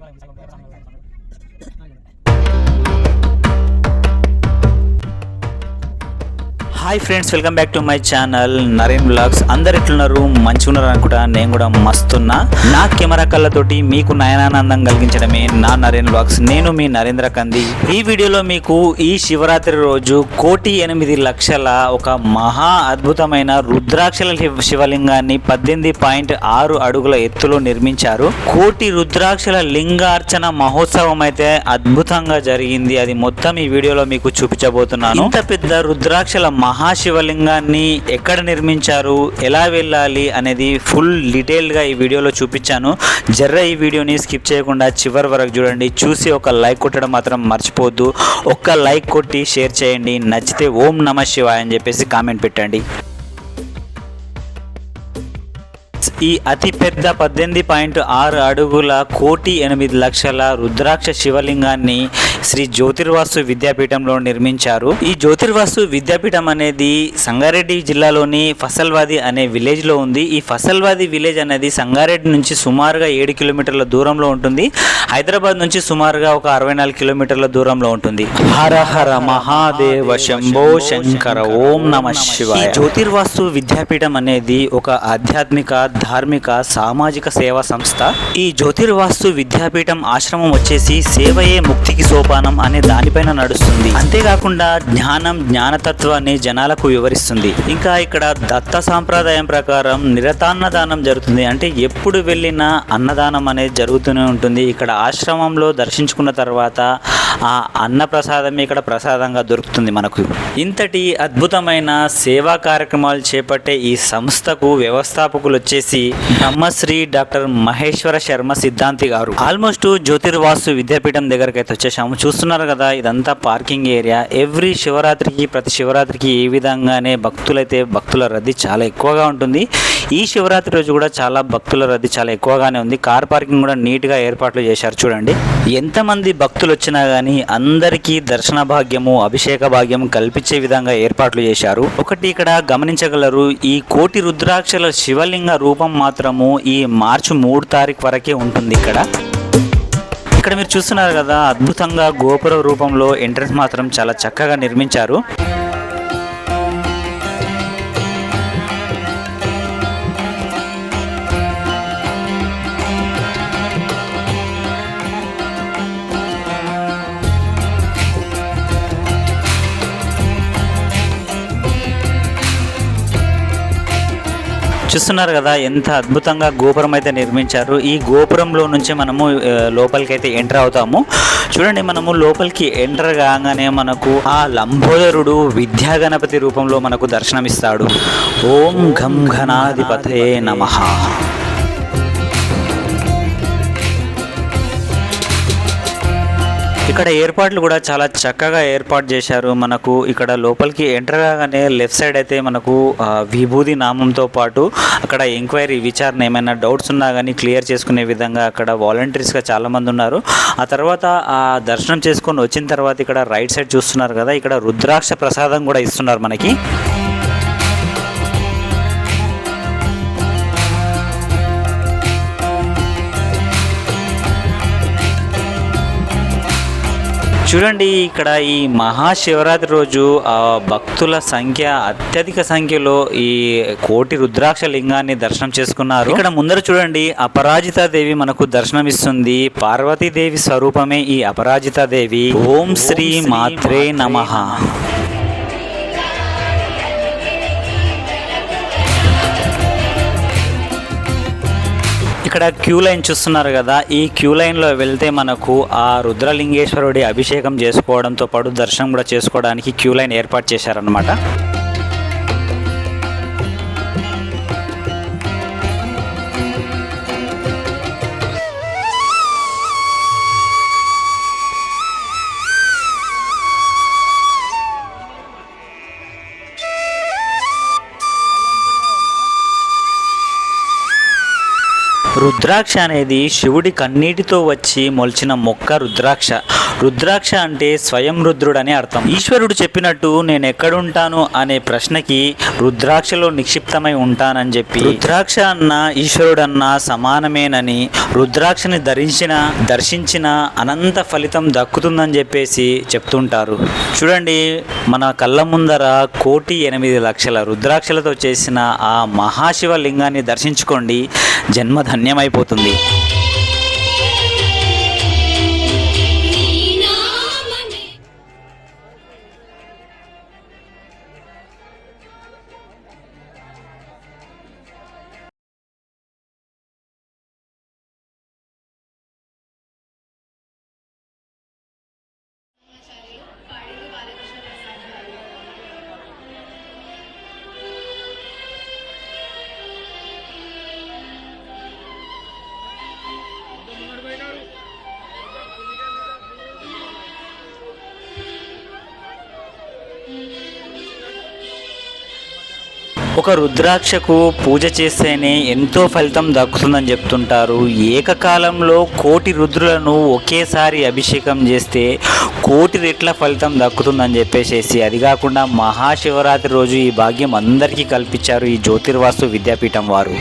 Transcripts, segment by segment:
Bukan, ya, bisa? Hi friends welcome back to my channel Naren vlogs అందరు ఎట్లున్నారు? మంచిగా ఉన్నారు అనుకుంటా నేను కూడా మస్తున్నా. నా కెమెరా కళ్ళతోటి మీకు నయనానందం కలిగించడమే నా నరేన్ బ్లాగ్స్ నేను మీ నరేంద్ర కంది ఈ వీడియోలో మీకు ఈ శివరాత్రి రోజు కోటి ఎనిమిది లక్షల ఒక మహా అద్భుతమైన రుద్రాక్షల శివ- శివలింగాన్ని పద్దెనిమిది పాయింట్ ఆరు అడుగుల ఎత్తులో నిర్మించారు. కోటి రుద్రాక్షల లింగార్చన మహోత్సవం అయితే అద్భుతంగా జరిగింది. అది మొత్తం ఈ వీడియోలో మీకు చూపించబోతున్నాను. ఇంత పెద్ద రుద్రాక్షల మహాశివలింగాన్ని ఎక్కడ నిర్మించారు ఎలా వెళ్ళాలి అనేది ఫుల్ డీటెయిల్డ్గా ఈ వీడియోలో చూపించాను. జర్ర ఈ వీడియోని స్కిప్ చేయకుండా చివరి వరకు చూడండి. చూసి ఒక లైక్ కొట్టడం మాత్రం మర్చిపోవద్దు. ఒక్క లైక్ కొట్టి షేర్ చేయండి. నచ్చితే ఓం నమ శివాయ అని చెప్పేసి కామెంట్ పెట్టండి. ఈ అతి పెద్ద పద్దెనిమిది పాయింట్ ఆరు అడుగుల కోటి ఎనిమిది లక్షల రుద్రాక్ష శివలింగాన్ని శ్రీ జ్యోతిర్వాసు విద్యాపీఠంలో నిర్మించారు. ఈ జ్యోతిర్వాసు విద్యాపీఠం అనేది సంగారెడ్డి జిల్లాలోని ఫసల్వాది అనే విలేజ్లో ఉంది. ఈ ఫసల్వాది విలేజ్ అనేది సంగారెడ్డి నుంచి సుమారుగా ఏడు కిలోమీటర్ల దూరంలో ఉంటుంది. హైదరాబాద్ నుంచి సుమారుగా ఒక అరవై నాలుగు కిలోమీటర్ల దూరంలో ఉంటుంది. హర హర మహాదేవ శంభో శంకర ఓం నమ శివాయ. జ్యోతిర్వాస్తు విద్యాపీఠం అనేది ఒక ఆధ్యాత్మిక ధార్మిక సామాజిక సేవా సంస్థ. ఈ జ్యోతిర్వాస్తు విద్యాపీఠం ఆశ్రమం వచ్చేసి సేవయే ముక్తికి సోపానం అనే దానిపైన నడుస్తుంది. అంతేకాకుండా జ్ఞానం జ్ఞానతత్వాన్ని జనాలకు వివరిస్తుంది. ఇంకా ఇక్కడ దత్త సాంప్రదాయం ప్రకారం నిరతాన్నదానం జరుగుతుంది. అంటే ఎప్పుడు వెళ్ళినా అన్నదానం అనేది జరుగుతూనే ఉంటుంది. ఇక్కడ ఆశ్రమంలో దర్శించుకున్న తర్వాత ఆ అన్న ప్రసాదమే ఇక్కడ ప్రసాదంగా దొరుకుతుంది మనకు. ఇంతటి అద్భుతమైన సేవా కార్యక్రమాలు చేపట్టే ఈ సంస్థకు వ్యవస్థాపకులు వచ్చేసి బ్రహ్మశ్రీ డాక్టర్ మహేశ్వర శర్మ సిద్ధాంతి గారు. ఆల్మోస్ట్ జ్యోతిర్వాసు విద్యాపీఠం దగ్గరకైతే వచ్చేసాము. చూస్తున్నారు కదా ఇదంతా పార్కింగ్ ఏరియా. ఎవ్రీ శివరాత్రికి ప్రతి శివరాత్రికి ఏ విధంగానే భక్తులైతే భక్తుల రద్దీ చాలా ఎక్కువగా ఉంటుంది. ఈ శివరాత్రి రోజు కూడా చాలా భక్తుల రద్దీ చాలా ఎక్కువగానే ఉంది. కార్ పార్కింగ్ కూడా నీట్గా ఏర్పాట్లు చేశారు చూడండి. ఎంతమంది భక్తులు వచ్చినా కానీ అందరికీ దర్శన భాగ్యము అభిషేక భాగ్యం కల్పించే విధంగా ఏర్పాట్లు చేశారు. ఒకటి ఇక్కడ గమనించగలరు ఈ కోటి రుద్రాక్షల శివలింగ రూపం మాత్రము ఈ మార్చి మూడు తారీఖు వరకే ఉంటుంది ఇక్కడ. ఇక్కడ మీరు చూస్తున్నారు కదా అద్భుతంగా గోపుర రూపంలో ఎంట్రన్స్ మాత్రం చాలా చక్కగా నిర్మించారు. చూస్తున్నారు కదా ఎంత అద్భుతంగా గోపురం అయితే నిర్మించారు. ఈ గోపురంలో నుంచి మనము లోపలికి అయితే ఎంటర్ అవుతాము. చూడండి మనము లోపలికి ఎంటర్ కాగానే మనకు ఆ లంబోదరుడు విద్యా గణపతి రూపంలో మనకు దర్శనమిస్తాడు. ఓం ఘం ఘనాధిపతే నమః. ఇక్కడ ఏర్పాట్లు కూడా చాలా చక్కగా ఏర్పాటు చేశారు. మనకు ఇక్కడ లోపలికి ఎంటర్ కాగానే లెఫ్ట్ సైడ్ అయితే మనకు విభూది నామంతో పాటు అక్కడ ఎంక్వైరీ విచారణ ఏమైనా డౌట్స్ ఉన్నా కానీ క్లియర్ చేసుకునే విధంగా అక్కడ వాలంటీర్స్గా చాలామంది ఉన్నారు. ఆ తర్వాత ఆ దర్శనం చేసుకొని వచ్చిన తర్వాత ఇక్కడ రైట్ సైడ్ చూస్తున్నారు కదా ఇక్కడ రుద్రాక్ష ప్రసాదం కూడా ఇస్తున్నారు మనకి. చూడండి ఇక్కడ ఈ మహాశివరాత్రి రోజు ఆ భక్తుల సంఖ్య అత్యధిక సంఖ్యలో ఈ కోటి రుద్రాక్ష లింగాన్ని దర్శనం చేసుకున్నారు. ఇక్కడ ముందర చూడండి అపరాజిత దేవి మనకు దర్శనమిస్తుంది. పార్వతీదేవి స్వరూపమే ఈ అపరాజిత దేవి ఓం శ్రీ మాత్రే నమః. ఇక్కడ క్యూ లైన్ చూస్తున్నారు కదా. ఈ క్యూ లైన్లో వెళ్తే మనకు ఆ రుద్రలింగేశ్వరుడి అభిషేకం చేసుకోవడంతో పాటు దర్శనం కూడా చేసుకోవడానికి క్యూ లైన్ ఏర్పాటు చేశారనమాట రుద్రాక్ష అనేది శివుడి కన్నీటితో వచ్చి మొలిచిన మొక్క రుద్రాక్ష. రుద్రాక్ష అంటే స్వయం రుద్రుడని అర్థం. ఈశ్వరుడు చెప్పినట్టు నేను ఎక్కడుంటాను అనే ప్రశ్నకి రుద్రాక్షలో నిక్షిప్తమై ఉంటానని చెప్పి. రుద్రాక్ష అన్న ఈశ్వరుడన్న సమానమేనని రుద్రాక్షని ధరించిన దర్శించిన అనంత ఫలితం దక్కుతుందని చెప్పేసి చెప్తుంటారు. చూడండి మన కళ్ళ ముందర కోటి ఎనిమిది లక్షల రుద్రాక్షలతో చేసిన ఆ మహాశివ లింగాన్ని దర్శించుకోండి. జన్మ ఒక రుద్రాక్షకు పూజ చేస్తేనే ఎంతో ఫలితం దక్కుతుందని చెప్తుంటారు. ఏకకాలంలో కోటి రుద్రులను ఒకేసారి అభిషేకం చేస్తే కోటి రెట్ల ఫలితం దక్కుతుందని చెప్పేసేసి అది కాకుండా మహాశివరాత్రి రోజు ఈ భాగ్యం అందరికీ కల్పించారు ఈ జ్యోతిర్వాస్తు విద్యాపీఠం వారు.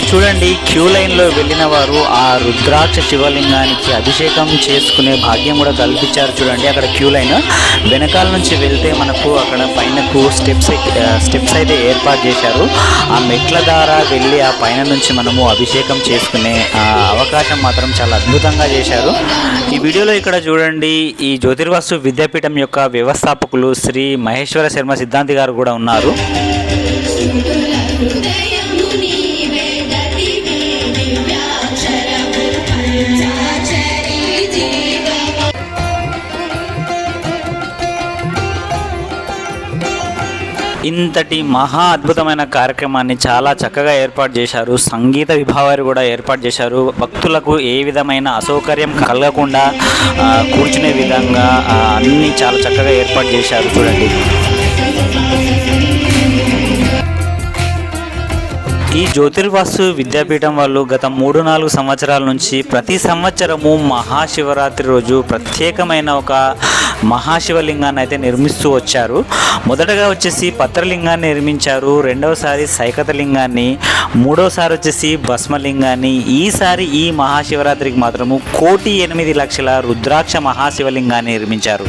ఇక్కడ చూడండి క్యూ లైన్లో వెళ్ళిన వారు ఆ రుద్రాక్ష శివలింగానికి అభిషేకం చేసుకునే భాగ్యం కూడా కల్పించారు చూడండి అక్కడ క్యూ లైన్. వెనకాల నుంచి వెళ్తే మనకు అక్కడ పైనకు స్టెప్స్ స్టెప్స్ అయితే ఏర్పాటు చేశారు. ఆ మెట్ల ద్వారా వెళ్ళి ఆ పైన నుంచి మనము అభిషేకం చేసుకునే ఆ, అవకాశం మాత్రం చాలా అద్భుతంగా చేశారు. ఈ వీడియోలో ఇక్కడ చూడండి ఈ జ్యోతిర్వాసు విద్యాపీఠం యొక్క వ్యవస్థాపకులు శ్రీ మహేశ్వర శర్మ సిద్ధాంతి గారు కూడా ఉన్నారు. ఇంతటి మహా అద్భుతమైన కార్యక్రమాన్ని చాలా చక్కగా ఏర్పాటు చేశారు. సంగీత విభావాలు కూడా ఏర్పాటు చేశారు. భక్తులకు ఏ విధమైన అసౌకర్యం కలగకుండా కూర్చునే విధంగా అన్నీ అన్ని చాలా చక్కగా ఏర్పాటు చేశారు. చూడండి. ఈ జ్యోతిర్వాస్తు విద్యాపీఠం వాళ్ళు గత మూడు నాలుగు సంవత్సరాల నుంచి ప్రతి సంవత్సరము మహాశివరాత్రి రోజు ప్రత్యేకమైన ఒక మహాశివలింగాన్ని అయితే నిర్మిస్తూ వచ్చారు. మొదటగా వచ్చేసి పత్రలింగాన్ని నిర్మించారు. రెండవసారి సైకతలింగాన్ని మూడవసారి మూడోసారి వచ్చేసి భస్మలింగాన్ని. ఈసారి ఈ మహాశివరాత్రికి మాత్రము కోటి ఎనిమిది లక్షల రుద్రాక్ష మహాశివలింగాన్ని నిర్మించారు.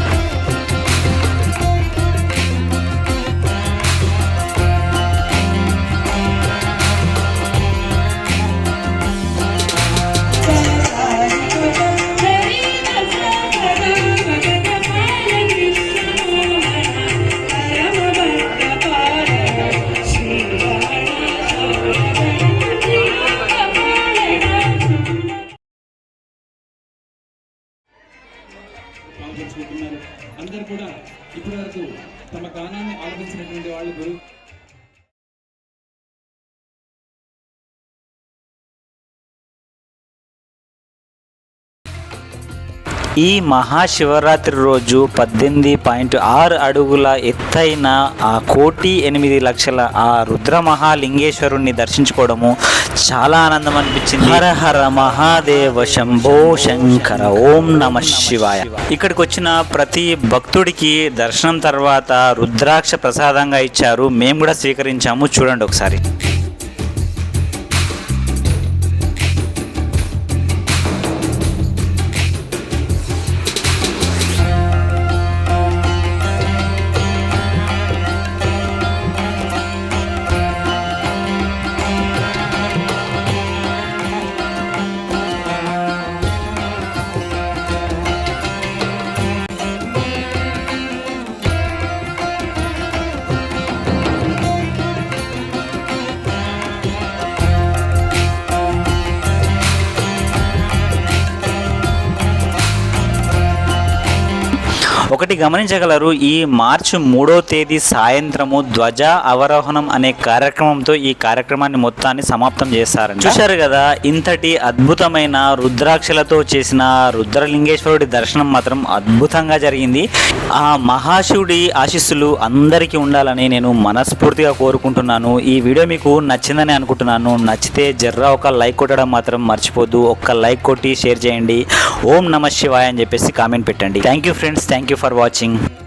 ఈ మహాశివరాత్రి రోజు పద్దెనిమిది పాయింట్ ఆరు అడుగుల ఎత్తైన ఆ కోటి ఎనిమిది లక్షల ఆ రుద్ర మహాలింగేశ్వరుణ్ణి దర్శించుకోవడము చాలా ఆనందం అనిపించింది హర హర మహాదేవ శంభో శంకర ఓం నమ శివాయ. ఇక్కడికి వచ్చిన ప్రతి భక్తుడికి దర్శనం తర్వాత రుద్రాక్ష ప్రసాదంగా ఇచ్చారు. మేము కూడా స్వీకరించాము. చూడండి ఒకసారి. ఒకటి గమనించగలరు ఈ మార్చి మూడో తేదీ సాయంత్రము ధ్వజ అవరోహణం అనే కార్యక్రమంతో ఈ కార్యక్రమాన్ని మొత్తాన్ని సమాప్తం చేస్తారని చూశారు కదా ఇంతటి అద్భుతమైన రుద్రాక్షలతో చేసిన రుద్రలింగేశ్వరుడి దర్శనం మాత్రం అద్భుతంగా జరిగింది. ఆ మహాశివుడి ఆశీస్సులు అందరికీ ఉండాలని నేను మనస్ఫూర్తిగా కోరుకుంటున్నాను. ఈ వీడియో మీకు నచ్చిందని అనుకుంటున్నాను. నచ్చితే జర్రా ఒక లైక్ కొట్టడం మాత్రం మర్చిపోద్దు. ఒక్క లైక్ కొట్టి షేర్ చేయండి. ఓం నమ శివాయ అని చెప్పేసి కామెంట్ పెట్టండి. Thank you friends thank you for watching.